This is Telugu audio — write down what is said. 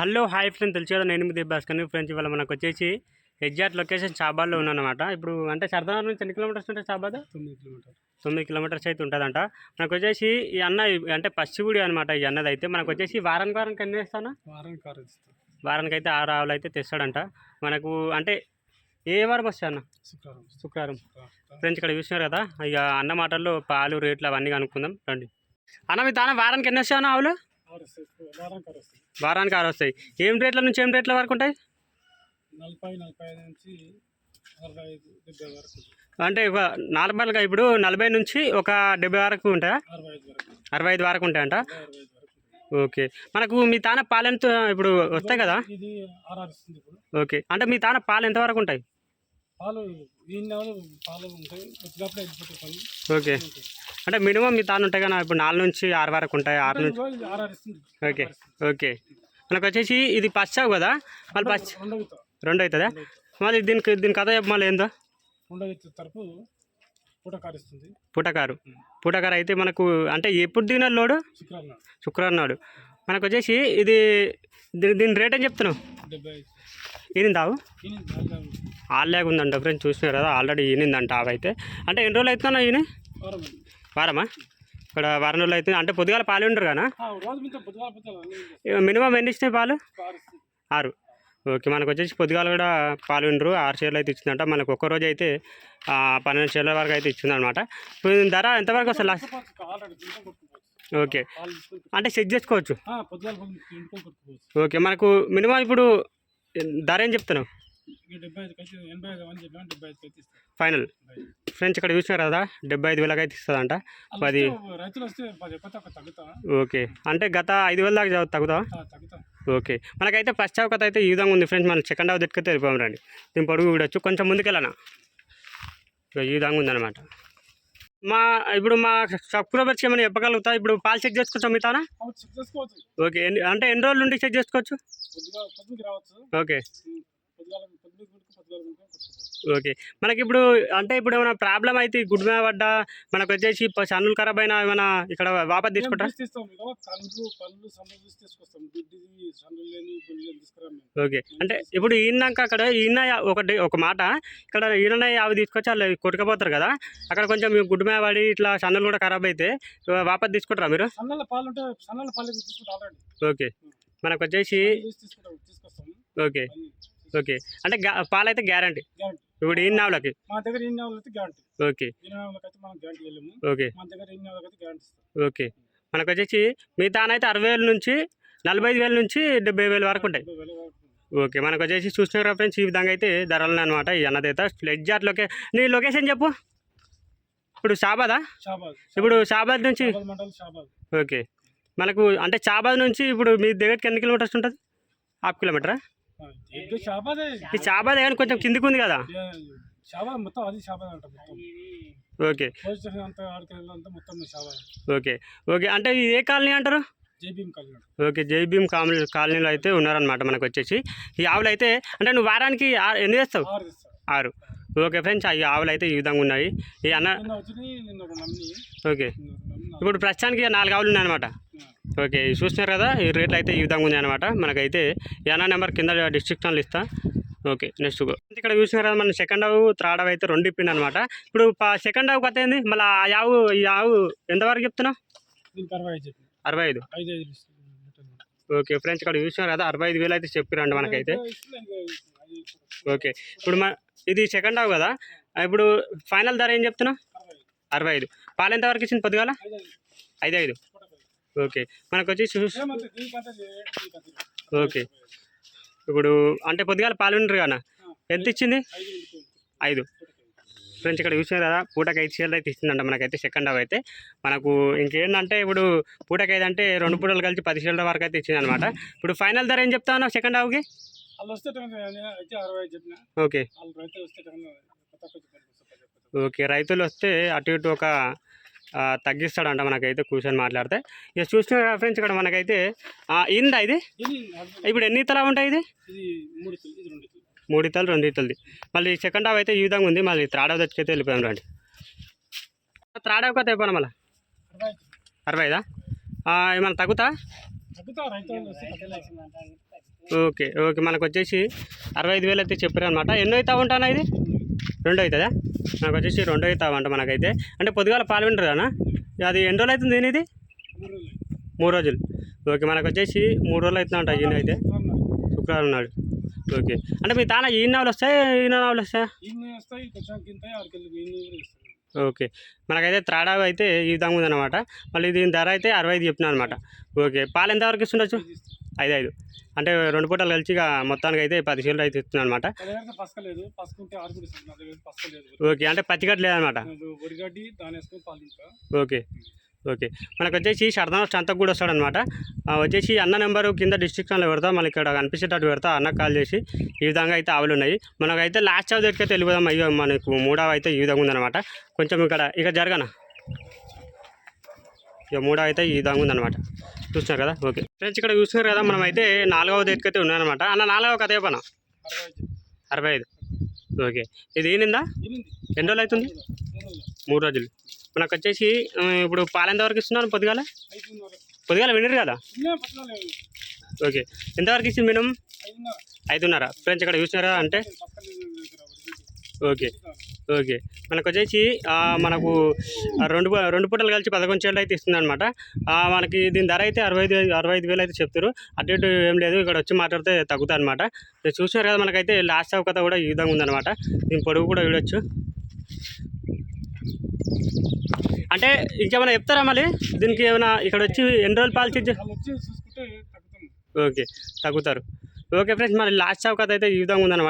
హలో హాయ్ ఫ్రెండ్ తెలిసి కదా నేను మీ భాస్కర్ ఫ్రెండ్స్. ఇవాళ మనకు వచ్చేసి ఎగ్జాక్ట్ లొకేషన్ షాబాద్లో ఉన్నానమాట ఇప్పుడు అంటే సరదార్ నుంచి ఎన్ని కిలోమీటర్స్ ఉంటాయి షాబాద్ తొమ్మిది కిలోమీటర్ తొమ్మిది కిలోమీటర్స్ అయితే ఉంటుందంట. మనకు వచ్చేసి ఈ అన్న అంటే పచ్చిగుడి అనమాట ఈ అన్నది అయితే. మనకు వచ్చేసి వారానికి వారానికి ఎన్ని వేస్తాను వారానికి వారానికి అయితే ఆరు ఆవులు అయితే తెస్తాడంట. మనకు అంటే ఏ వారం వస్తాయి అన్న? శుక్రవారం. శుక్రవారం. ఫ్రెండ్స్ ఇక్కడ చూసినారు కదా ఇక అన్న మాటల్లో పాలు రేట్లు అవన్నీ కనుక్కుందాం. రండి. అన్న మీ తాన వారానికి ఎన్ని వస్తాయి అన్న ఆవులు. వారానికి ఆరు వస్తాయి. ఏం రేట్ల నుంచి ఏం రేట్ల వరకు ఉంటాయి? నలభై నలభై ఐదు నుంచి అంటే ఒక నార్మల్గా ఇప్పుడు నలభై నుంచి ఒక డెబ్బై వరకు ఉంటాయా? అరవై ఐదు వరకు. ఉంటాయంట. ఓకే. మనకు మీ తాన పాలు ఎంత ఇప్పుడు వస్తాయి కదా? ఓకే. అంటే మీ తాన పాలు ఎంత వరకు ఉంటాయి? పాలు పాలు ఉంటాయి. వచ్చినప్పుడు వెళ్ళిపోతాయి పాలు ఓకే. అంటే మినిమం మీ తాను ఉంటాయి కదా ఇప్పుడు నాలుగు నుంచి ఆరు వరకు ఉంటాయి ఆరు నుంచి ఓకే ఓకే. మనకు వచ్చేసి ఇది పచ్చావు కదా? మళ్ళీ పచ్చ రెండో అవుతుందా? మళ్ళీ దీనికి దీని కథ చెప్పు మళ్ళీ ఏందో? తరపు పూట కారు ఇస్తుంది. పుటకారు. పుటకారు అయితే మనకు అంటే ఎప్పుడు దిగిన లోడు శుక్రవారం నాడు. మనకు వచ్చేసి ఇది దీని రేట్ ఏం చెప్తున్నావు? ఇది ఉంది. ఆల్లాగా ఉందంట ఫ్రెండ్స్ చూసినారు కదా ఆల్రెడీ ఈనిందంట అవైతే అంటే ఎన్ని రోజులు అవుతుందా ఈయన. వారమా? ఇక్కడ వారం రోజులు అవుతుంది. అంటే పొద్దుగాల పాలు ఉండరు పొద్దుగాల మినిమం ఎన్ని ఇచ్చినాయి పాలు? ఆరు. ఓకే మనకు వచ్చేసి పొద్దుగాల కూడా పాలు ఉండరు. ఆరు షేర్లు అయితే ఇచ్చిందంట. మనకు ఒక్క రోజు అయితే పన్నెండు షేర్ల వరకు అయితే ఇచ్చిందనమాట ధర ఎంతవరకు వస్తుంది లాస్ట్? ఓకే. అంటే చెక్ చేసుకోవచ్చు? ఓకే మనకు మినిమం ఇప్పుడు ధర ఏం చెప్తున్నావు? ఫైనల్. ఫ్రెండ్స్ ఇక్కడ చూసినారు కదా డెబ్బై ఐదు వేలకు అయితే ఇస్తుందంట పది ఓకే. అంటే గత ఐదు వేల దాకా తగ్గుతా. ఓకే. మనకైతే ఫస్ట్ హాఫ్ అయితే ఈ విధంగా ఉంది ఫ్రెండ్స్. మనం సెకండ్ హాఫ్ దిక్కుతే వెళ్ళిపోయాం రండి. దీని పొడుగు చూడొచ్చు కొంచెం ముందుకెళ్ళనా? ఈ విధంగా ఉందన్నమాట. మా ఇప్పుడు మా సబ్స్క్రైబర్స్కి ఏమైనా చెప్పగలుగుతా ఇప్పుడు పాలు చెక్ చేసుకోవచ్చా మిగతానా? ఓకే. అంటే ఎన్ని రోజుల నుండి చెక్ చేసుకోవచ్చు? ఓకే. ఓకే. మనకి ఇప్పుడు అంటే ఇప్పుడు ఏమైనా ప్రాబ్లం అయితే గుడ్ మీద పడ్డా మనకు వచ్చేసి సన్నులు ఖరాబ్ అయినా ఏమైనా ఇక్కడ వాపస్ తీసుకుంటారా? ఓకే. అంటే ఇప్పుడు ఈనాక అక్కడ ఈయన ఒకటి ఒక మాట ఇక్కడ ఈయన అవి తీసుకొచ్చి వాళ్ళు కొట్టుకుపోతారు కదా అక్కడ కొంచెం మీ గుడ్డు మీద పడి ఇట్లా సన్నులు కూడా ఖరాబ్ అయితే వాపస్ తీసుకుంటారా మీరు? ఓకే. మనకు వచ్చేసి ఓకే. ఓకే. అంటే పాలైతే గ్యారంటీ. ఇప్పుడు ఈ నావులకి? మా దగ్గర ఇన్ని అయితే గ్యారంటీ. ఓకే. ఇన్ని మనం గ్యారంటీ వెళ్ళాము ఓకే. మన దగ్గర ఇన్ని అయితే గ్యారంటీ ఓకే. మనకు వచ్చేసి మిగతా అయితే అరవై వేల నుంచి నలభై ఐదు వేల నుంచి డెబ్బై వేల వరకు ఉంటాయి. ఓకే. మనకు వచ్చేసి చూసిన ఫ్రెండ్స్ ఈ విధంగా అయితే ధరలు అనమాట ఈ అన్నదైతే. ఎగ్జాక్ట్ లొకే నీ లొకేషన్ చెప్పు. ఇప్పుడు షాబాదా ఇప్పుడు షాబాద్ నుంచి? ఓకే. మనకు అంటే షాబాద్ నుంచి ఇప్పుడు మీ దగ్గరికి ఎన్ని కిలోమీటర్స్ ఉంటుంది? హాఫ్ కిలోమీటరా? ఈ షాబాద్ కానీ కొంచెం కిందికి ఉంది కదా. ఏ, షాబాద్ మొత్తం అది షాబాద్ అంట మొత్తం. ఓకే. మొత్తం షాబాద్ ఓకే. ఓకే. అంటే ఇది ఏ కాలనీ అంటారు? ఓకే. జై భీమ్ కాలనీ కాలనీలో అయితే ఉన్నారనమాట మనకు వచ్చేసి. ఈ ఆవులు అయితే అంటే నువ్వు వారానికి ఎన్ని చేస్తావు ఆరు ఓకే ఫ్రెండ్స్ ఈ ఆవులు అయితే ఈ విధంగా ఉన్నాయి. ఈ అన్న ఓకే. ఇప్పుడు ప్రస్తుతానికి నాలుగు ఆవులు ఉన్నాయన్నమాట. ఓకే ఇవి చూస్తున్నారు కదా ఈ రేట్లు అయితే ఈ విధంగా ఉన్నాయి అనమాట మనకైతే అన్న నెంబర్ కింద డిస్క్రిప్షన్లో ఇస్తా. ఓకే నెక్స్ట్ ఇక్కడ చూసినారు కదా మన సెకండ్ ఆవు థర్డ్ ఆవు అయితే రెండు ఇప్పిండి అనమాట ఇప్పుడు సెకండ్ ఆవు కథ ఏంది? మళ్ళీ ఆ ఆవు ఈ ఆవు ఎంతవరకు చెప్తున్నావు? అరవై ఐదు. ఓకే ఫ్రెండ్స్ ఇక్కడ చూసినారు కదా అరవై ఐదు వేలు అయితే చెప్పిరండి మనకైతే. ఓకే ఇప్పుడు మన ఇది సెకండ్ ఆవు కదా ఇప్పుడు ఫైనల్ ధర ఏం చెప్తున్నావు? అరవై ఐదు. పాలు ఎంత వరకు ఇచ్చింది పొద్దుగాల? ఐదు ఐదు. ఐదు ఐదు పూటకు ఐదు. ఓకే. మనకు వచ్చి. ఓకే. ఇప్పుడు అంటే పొద్దుగాల పాలు ఉండరు కదా? ఎంత ఇచ్చింది? ఐదు. ఫ్రెండ్స్ ఇక్కడ చూసినారు కదా పూటకి ఐదు చీరలు అయితే ఇస్తుందంట మనకైతే సెకండ్ హాఫ్ అయితే. మనకు ఇంకేంటంటే ఇప్పుడు పూటకి ఐదు అంటే రెండు పూటలు కలిసి పది చీరల వరకు అయితే ఇచ్చింది అనమాట ఇప్పుడు ఫైనల్ ధర ఏం చెప్తా ఉన్నావు సెకండ్ హాఫ్కి? ఓకే. ఓకే రైతులు వస్తే అటు ఇటు ఒక తగ్గిస్తాడంట మనకైతే కూర్చొని మాట్లాడితే. ఇక చూసిన ఫ్రెండ్స్ ఇక్కడ మనకైతే ఇందా? ఇది ఇప్పుడు ఎన్ని ఇతలా ఉంటాయి ఇది? మూడు ఇతలు, రెండు ఇతలది మళ్ళీ సెకండ్ హాఫ్ అయితే ఈ విధంగా ఉంది. మళ్ళీ త్రాడవ తెచ్చుకైతే వెళ్ళిపోయాం రండి. త్రాడవ కథ అయిపోయినా మళ్ళీ? అరవై ఐదు. వస్తే తగ్గుతా. Okay okay. మనకు వచ్చేసి అరవై ఐదు వేలు అయితే చెప్పారు అనమాట ఎన్నో అవుతా ఉంటానా ఇది? రెండో అవుతుందా మనకు వచ్చేసి రెండో అవుతావంట మనకైతే. అంటే పొద్దుగాల పాలు వింటారు కదా అది ఎన్ని రోజులు అవుతుంది దీని ఇది మూడు రోజులు. ఓకే మనకు వచ్చేసి మూడు రోజులు అవుతుందంట ఈయన అయితే. శుక్రవారం నాడు. ఓకే. అంటే మీ తాన ఈ నావలు వస్తాయి ఈ నావలు వస్తాయా? ఓకే. మనకైతే త్రాడా అయితే ఈ విధంగా ఉందన్నమాట. మళ్ళీ దీని ధర అయితే అరవై ఐదు చెప్పినా అనమాట. ఓకే. పాలు ఎంతవరకు ఇస్తుండొచ్చు? ఐదు ఐదు అంటే రెండు పూటలు కలిసి ఇక మొత్తానికి అయితే పది షేర్లు అయితే ఇస్తున్నాను అనమాట ఓకే అంటే పచ్చిగట్టు లేదనమాట ఓకే ఓకే. మనకు వచ్చేసి సరదా స్టంతకు కూడా వస్తాడనమాట వచ్చేసి అన్న నెంబరు కింద డిస్ట్రిక్షన్లో పెడతా. మళ్ళీ ఇక్కడ కనిపించేటట్టు పెడతా. అన్న కాల్ చేసి ఈ విధంగా అయితే ఆవులు ఉన్నాయి. మనకైతే లాస్ట్ ఆవు దగ్గరికి వెళ్ళిపోదాం. అయ్యో మనకు మూడవ అయితే ఈ విధంగా ఉందన్నమాట. కొంచెం ఇక్కడ ఇక జరగన? ఇక మూడవ అయితే ఈ విధంగా ఉందన్నమాట. చూస్తున్నారు కదా? ఓకే. ఫ్రెండ్స్ ఇక్కడ చూస్తున్నారు కదా మనం అయితే నాలుగవ దగ్గరికి అయితే ఉన్నాయన్నమాట. అన్న నాలుగవ కథ చెప్పనా? అరవై ఐదు ఓకే. ఇది ఏనిందా ఎన్ని రోజులు అవుతుంది? మూడు రోజులు. మనకు వచ్చేసి ఇప్పుడు పాలు ఎంతవరకు ఇస్తున్నాను పొద్దుగాల? పొద్దుగాల వినరు కదా? ఓకే. ఎంతవరకు ఇచ్చింది మినిమం ఐదున్నర. ఫ్రెండ్స్ ఇక్కడ చూసినారా అంటే? ఓకే. ఓకే. మనకు వచ్చేసి మనకు రెండు రెండు పూటలు కలిసి పదకొండు చేళ్ళు అయితే ఇస్తుంది అనమాట మనకి దీని ధర అయితే అరవై ఐదు అరవై ఐదు వేలు అయితే చెప్తారు అటు ఇటు ఏం లేదు ఇక్కడ వచ్చి మాట్లాడితే తగ్గుతుంది అనమాట మీరు చూసినారు కదా మనకైతే లాస్ట్ అవకత కూడా ఈ విధంగా ఉందన్నమాట. దీని పొడుగు కూడా చూడొచ్చు. అంటే ఇంకేమైనా చెప్తారా మళ్ళీ? దీనికి ఏమైనా ఇక్కడ వచ్చి ఎన్ని రోజులు పాలు చెక్ వాళ్ళు వచ్చి చూసుకుంటే తగ్గుతాం ఓకే. తగ్గుతారు. ఓకే ఫ్రెండ్స్ మరి లాస్ట్ అవకత అయితే ఈ విధంగా ఉందన్నమాట.